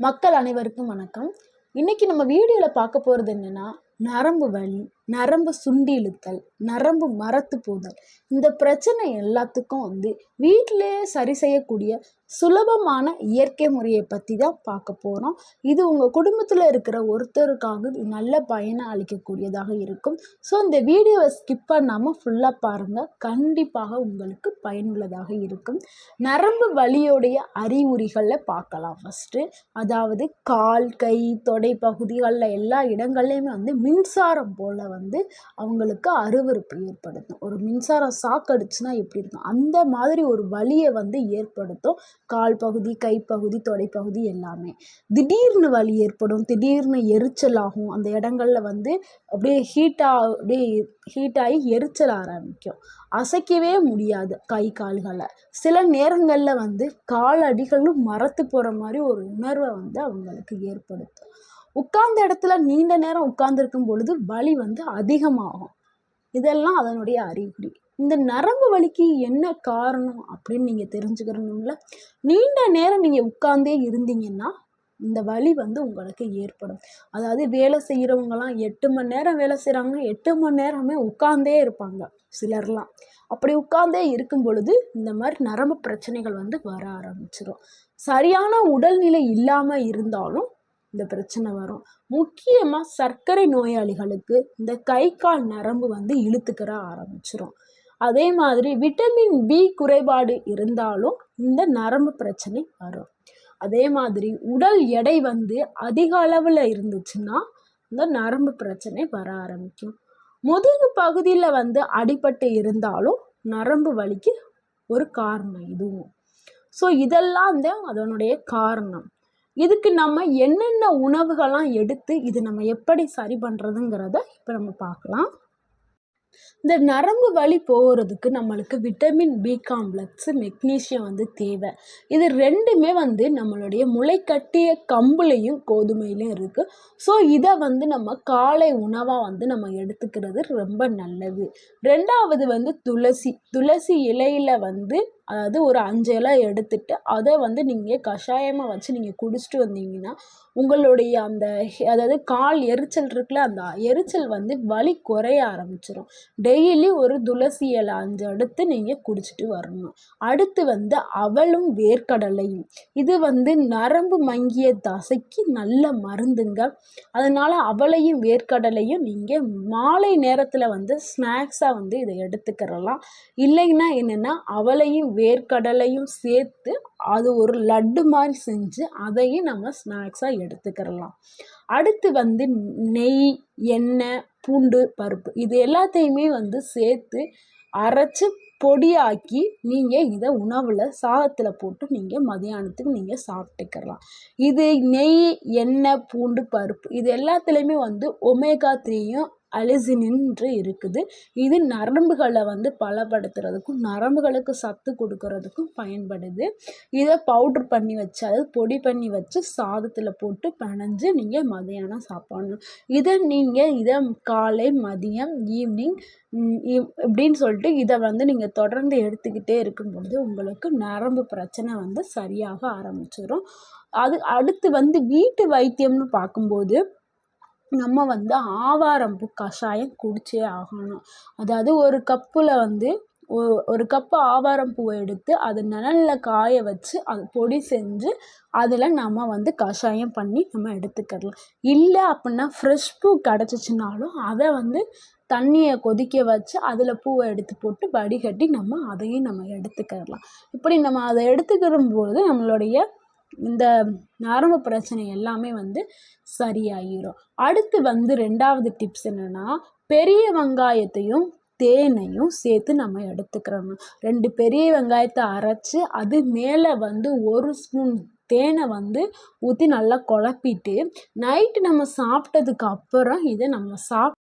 மக்கள் அனைவருக்கும் வணக்கம். இன்னைக்கு நம்ம வீடியோவில் பார்க்க போகிறது என்னென்னா நரம்பு வலி. நரம்பு சுண்டி இழுத்தல் நரம்பு மரத்து போதல். இந்த பிரச்சனை எல்லாத்துக்கும் வந்து வீட்டிலேயே சரி செய்யக்கூடிய சுலபமான இயற்கை முறையை பற்றி தான் பார்க்க போகிறோம் இது உங்கள் குடும்பத்தில் இருக்கிற ஒருத்தருக்காக நல்ல பயனை அளிக்கக்கூடியதாக இருக்கும். ஸோ இந்த வீடியோவை ஸ்கிப் பண்ணாமல் ஃபுல்லாக பாருங்கள் கண்டிப்பாக உங்களுக்கு பயனுள்ளதாக இருக்கும். நரம்பு வலியோடைய அறிகுறிகளை பார்க்கலாம் ஃபஸ்ட்டு அதாவது கால் கை தொடை பகுதிகளில் எல்லா இடங்கள்லையுமே வந்து மின்சாரம் போல் வந்து அவங்களுக்கு அருவருப்பு ஏற்படுத்தும். ஒரு மின்சாரம் சாக்கடிச்சுன்னா எப்படி இருக்கும்? அந்த மாதிரி ஒரு வலியை வந்து ஏற்படுத்தும். கால் பகுதி கைப்பகுதி தொடைப்பகுதி எல்லாமே. திடீர்னு வலி ஏற்படும். திடீர்னு எரிச்சல் ஆகும். அந்த இடங்கள்ல வந்து அப்படியே ஹீட்டாக அப்படியே ஹீட் ஆகி எரிச்சல் ஆரம்பிக்கும். அசைக்கவே முடியாது கை கால்களை. சில நேரங்களில் வந்து கால் அடிகளும் மரத்து போகிற மாதிரி ஒரு உணர்வை வந்து அவங்களுக்கு ஏற்படுத்தும். உட்கார்ந்த இடத்துல நீண்ட நேரம் உட்கார்ந்துருக்கும் பொழுது வலி வந்து அதிகமாகும். இதெல்லாம் அதனுடைய அறிகுறி. இந்த நரம்பு வலிக்கு என்ன காரணம் அப்படின்னு நீங்கள் தெரிஞ்சுக்கிறணும்ல நீண்ட நேரம் நீங்கள் உட்கார்ந்தே இருந்தீங்கன்னா இந்த வலி வந்து உங்களுக்கு ஏற்படும். அதாவது வேலை செய்கிறவங்கலாம் எட்டு மணி நேரம் வேலை செய்கிறாங்க எட்டு மணி நேரமே உட்கார்ந்தே இருப்பாங்க சிலர்லாம். அப்படி உட்கார்ந்தே இருக்கும் பொழுது இந்த மாதிரி நரம்பு பிரச்சனைகள் வந்து வர ஆரம்பிச்சிடும் சரியான உடல்நிலை இல்லாமல் இருந்தாலும் இந்த பிரச்சனை வரும். முக்கியமாக சர்க்கரை நோயாளிகளுக்கு இந்த கை கால் நரம்பு வந்து இழுத்துக்கிற ஆரம்பிச்சிடும் அதே மாதிரி விட்டமின் பி குறைபாடு இருந்தாலும் இந்த நரம்பு பிரச்சனை வரும். அதே மாதிரி உடல் எடை வந்து அதிக அளவில் இருந்துச்சுன்னா இந்த நரம்பு பிரச்சனை வர ஆரம்பிக்கும். முதுகு பகுதியில் வந்து அடிபட்டு இருந்தாலும் நரம்பு வலிக்கு ஒரு காரணம் இதுவும். ஸோ இதெல்லாம் தான் அதனுடைய காரணம். இதுக்கு நம்ம என்னென்ன உணவுகள்லாம் எடுத்து இது நம்ம எப்படி சரி பண்ணுறதுங்கிறத இப்போ நம்ம பார்க்கலாம். இந்த நரம்பு வலி போகிறதுக்கு நம்மளுக்கு விட்டமின் பி காம்ப்ளெக்ஸு மெக்னீஷியம் வந்து தேவை. இது ரெண்டுமே வந்து நம்மளுடைய முளைக்கட்டிய கம்புலையும் கோதுமையிலையும் இருக்குது ஸோ இதை வந்து நம்ம காலை உணவாக வந்து நம்ம எடுத்துக்கிறது ரொம்ப நல்லது. ரெண்டாவது வந்து துளசி. துளசி இலையில் வந்து அதாவது ஒரு அஞ்சு இலை எடுத்துட்டு அதை வந்து நீங்கள் கஷாயமாக வச்சு நீங்கள் குடிச்சிட்டு வந்தீங்கன்னா உங்களுடைய அந்த அதாவது கால் எரிச்சல் இருக்குல்ல அந்த எரிச்சல் வந்து வலி குறைய ஆரம்பிச்சிடும் டெய்லி ஒரு துளசி இலை அஞ்சு எடுத்து நீங்கள் குடிச்சிட்டு வரணும். அடுத்து வந்து அவளும் வேர்க்கடலையும். இது வந்து நரம்பு மங்கிய தசைக்கு நல்ல மருந்துங்க. அதனால் அவளையும் வேர்க்கடலையும் நீங்கள் மாலை நேரத்தில் வந்து ஸ்நாக்ஸாக வந்து இதை எடுத்துக்கிறலாம். இல்லைன்னா என்னென்னா அவளையும் வேர்க்கடலையும் சேர்த்து அது ஒரு லட்டு மாதிரி செஞ்சு அதையும் நம்ம ஸ்நாக்ஸாக எடுத்துக்கிறலாம். அடுத்து வந்து நெய் எண்ணெய் பூண்டு பருப்பு இது எல்லாத்தையுமே வந்து சேர்த்து அரைச்சி பொடியாக்கி நீங்கள் இதை உணவில் சாதத்தில் போட்டு நீங்கள் மதியானத்துக்கு நீங்கள் சாப்பிட்டுக்கலாம் இது நெய் எண்ணெய் பூண்டு பருப்பு இது எல்லாத்துலேயுமே வந்து ஒமேகா த்ரீயும் அலிசினின்று இருக்குது. இது நரம்புகளை வந்து பலப்படுத்துறதுக்கும் நரம்புகளுக்கு சத்து கொடுக்கறதுக்கும் பயன்படுது. இதை பவுட்ரு பண்ணி வச்சு அதாவது பொடி பண்ணி வச்சு சாதத்தில் போட்டு பிணைஞ்சு நீங்கள் மதியானம் சாப்பிடணும். இதை நீங்கள் இதை காலை மதியம் ஈவினிங் இப்படின்னு சொல்லிட்டு இதை வந்து நீங்கள் தொடர்ந்து எடுத்துக்கிட்டே இருக்கும்போது உங்களுக்கு நரம்பு பிரச்சனை வந்து சரியாக ஆரம்பிச்சிடும் அது அடுத்து வந்து வீட்டு வைத்தியம்னு பார்க்கும்போது நம்ம வந்து ஆவாரம்பூ கஷாயம் குடிச்சே ஆகணும். அதாவது ஒரு கப்பில் வந்து ஒ ஒரு கப்பு ஆவாரம் பூவை எடுத்து அதை நிழல்ல காய வச்சு அது பொடி செஞ்சு அதில் நம்ம வந்து கஷாயம் பண்ணி நம்ம எடுத்துக்கிடலாம் இல்லை அப்படின்னா ஃப்ரெஷ் பூ கிடச்சிச்சினாலும் அதை வந்து தண்ணியை கொதிக்க வச்சு அதில் பூவை எடுத்து போட்டு வடிகட்டி நம்ம அதையும் நம்ம எடுத்துக்கிடலாம் இப்படி நம்ம அதை எடுத்துக்கிறும்போது நம்மளுடைய இந்த நரம்பு பிரச்சனை எல்லாமே வந்து சரியாயிரும். அடுத்து வந்து ரெண்டாவது டிப்ஸ் என்னென்னா பெரிய வெங்காயத்தையும் தேனையும் சேர்த்து நம்ம எடுத்துக்கிறோம் ரெண்டு பெரிய வெங்காயத்தை அரைச்சி அது மேலே வந்து ஒரு ஸ்பூன் தேனை வந்து ஊற்றி நல்லா குழப்பிட்டு நைட்டு நம்ம சாப்பிட்டதுக்கு அப்புறம் இதை நம்ம சாப்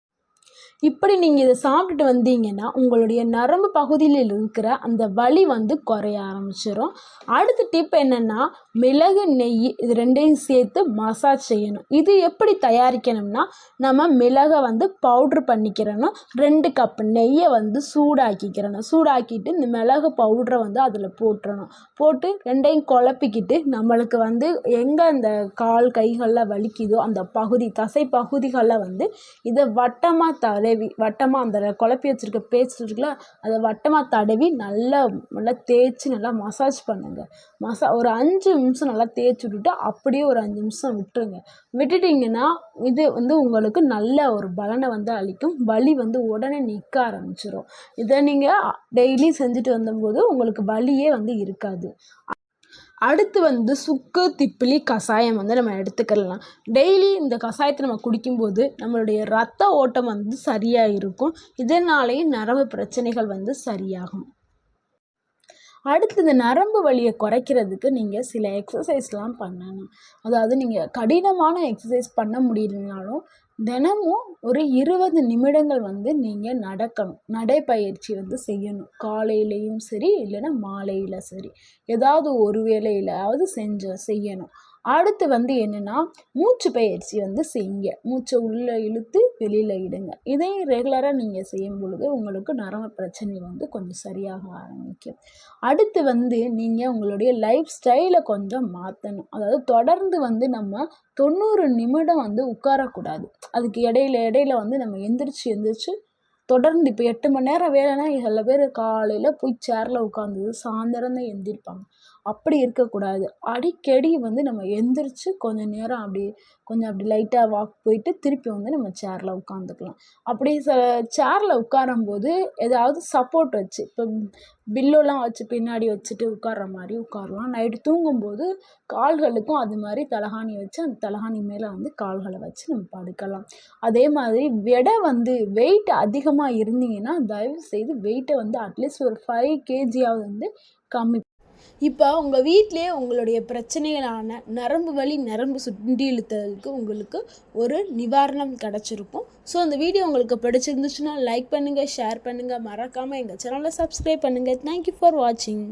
இப்படி நீங்கள் இதை சாப்பிட்டுட்டு வந்தீங்கன்னா உங்களுடைய நரம்பு பகுதியில் இருக்கிற அந்த வலி வந்து குறைய ஆரம்பிச்சிடும் அடுத்த டிப் என்னென்னா மிளகு நெய் இது ரெண்டையும் சேர்த்து மசாஜ் செய்யணும். இது எப்படி தயாரிக்கணும்னா நம்ம மிளகை வந்து பவுட்ரு பண்ணிக்கிறணும். ரெண்டு கப் நெய்யை வந்து சூடாக்கிக்கிறணும். சூடாக்கிட்டு இந்த மிளகு பவுட்ரை வந்து அதில் போட்டுறணும். போட்டு ரெண்டையும் குழப்பிக்கிட்டு நம்மளுக்கு வந்து எங்கே அந்த கால் கைகளில் வலிக்குதோ அந்த பகுதி தசை பகுதிகளில் வந்து இதை வட்டமாக தடவி வட்டமாக அந்த குழப்பி வச்சுருக்க பேஸ்ட் இருக்குல்ல அதை வட்டமாக தடவி நல்லா நல்லா தேய்ச்சி நல்லா மசாஜ் பண்ணுங்கள் மசா ஒரு அஞ்சு நிமிஷம் நல்லா தேய்ச்சி விட்டுட்டு அப்படியே ஒரு அஞ்சு நிமிஷம் விட்டுருங்க. விட்டுட்டிங்கன்னா இது வந்து உங்களுக்கு நல்ல ஒரு பலனை வந்து அளிக்கும். வலி வந்து உடனே நிற்க ஆரம்பிச்சிடும் இதை நீங்கள் டெய்லி செஞ்சுட்டு வந்தபோது உங்களுக்கு வலியே வந்து இருக்காது. அடுத்து வந்து சுக்கு திப்பிலி கஷாயம் வந்து நம்ம எடுத்துக்கலாம். டெய்லி இந்த கஷாயத்தை நம்ம குடிக்கும்போது நம்மளுடைய ரத்த ஓட்டம் வந்து சரியாக இருக்கும். இதனாலேயும் நரம்பு பிரச்சனைகள் வந்து சரியாகும். அடுத்தது நரம்பு வலியை குறைக்கிறதுக்கு நீங்கள் சில எக்ஸசைஸ்லாம் பண்ணணும். அதாவது நீங்கள் கடினமான எக்ஸசைஸ் பண்ண முடியலனாலும் தினமும் ஒரு இருபது நிமிடங்கள் வந்து நீங்கள் நடக்கணும். நடைப்பயிற்சி வந்து செய்யணும். காலையிலையும் சரி இல்லைன்னா மாலையில் சரி. ஏதாவது ஒரு வேளையிலாவது செஞ்ச செய்யணும். அடுத்து வந்து என்னென்னா மூச்சு பயிற்சி வந்து செய்யுங்க. மூச்சை உள்ளே இழுத்து வெளியில் இடுங்க. இதையும் ரெகுலராக நீங்கள் செய்யும் பொழுது உங்களுக்கு நரம்பு பிரச்சனை வந்து கொஞ்சம் சரியாக ஆரம்பிக்கும். அடுத்து வந்து நீங்கள் உங்களுடைய லைஃப் ஸ்டைலை கொஞ்சம் மாற்றணும் அதாவது தொடர்ந்து வந்து நம்ம தொண்ணூறு நிமிடம் வந்து உட்காரக்கூடாது. அதுக்கு இடையில இடையில வந்து நம்ம எந்திரிச்சு எந்திரிச்சு தொடர்ந்து இப்போ எட்டு மணி நேரம் வேலைன்னா சில பேர் காலையில் போய் சேரில் உட்காந்து சாயந்தரம் தான் எந்திரிப்பாங்க. அப்படி இருக்கக்கூடாது. அடிக்கடி வந்து நம்ம எந்திரிச்சு கொஞ்சம் நேரம் அப்படி கொஞ்சம் அப்படி லைட்டாக வாக் போயிட்டு திருப்பி வந்து நம்ம சேரில் உட்காந்துக்கலாம் அப்படி ச சேரில் உட்காரும்போது ஏதாவது சப்போர்ட் வச்சு இப்போ பில்லோலாம் வச்சு பின்னாடி வச்சுட்டு உட்கார்ற மாதிரி உட்காரலாம். நைட்டு தூங்கும்போது கால்களுக்கும் அது மாதிரி தலகாணி வச்சு அந்த தலகாணி மேலே வந்து கால்களை வச்சு நம்ம படுக்கலாம். அதே மாதிரி எடை வந்து வெயிட் அதிகமாக இருந்தீங்கன்னா தயவு செய்து வெயிட்டை வந்து அட்லீஸ்ட் ஒரு ஃபைவ் கேஜியாவது வந்து கம்மி இப்போ உங்கள் வீட்டிலே உங்களுடைய பிரச்சனைகளான நரம்பு வலி நரம்பு சுண்டி இழுத்தலுக்கு உங்களுக்கு ஒரு நிவாரணம் கிடச்சிருக்கும். ஸோ அந்த வீடியோ உங்களுக்கு பிடிச்சிருந்துச்சுன்னா லைக் பண்ணுங்கள் ஷேர் பண்ணுங்கள் மறக்காமல் எங்கள் சேனலை சப்ஸ்கிரைப் பண்ணுங்கள் தேங்க்யூ ஃபார் வாட்சிங்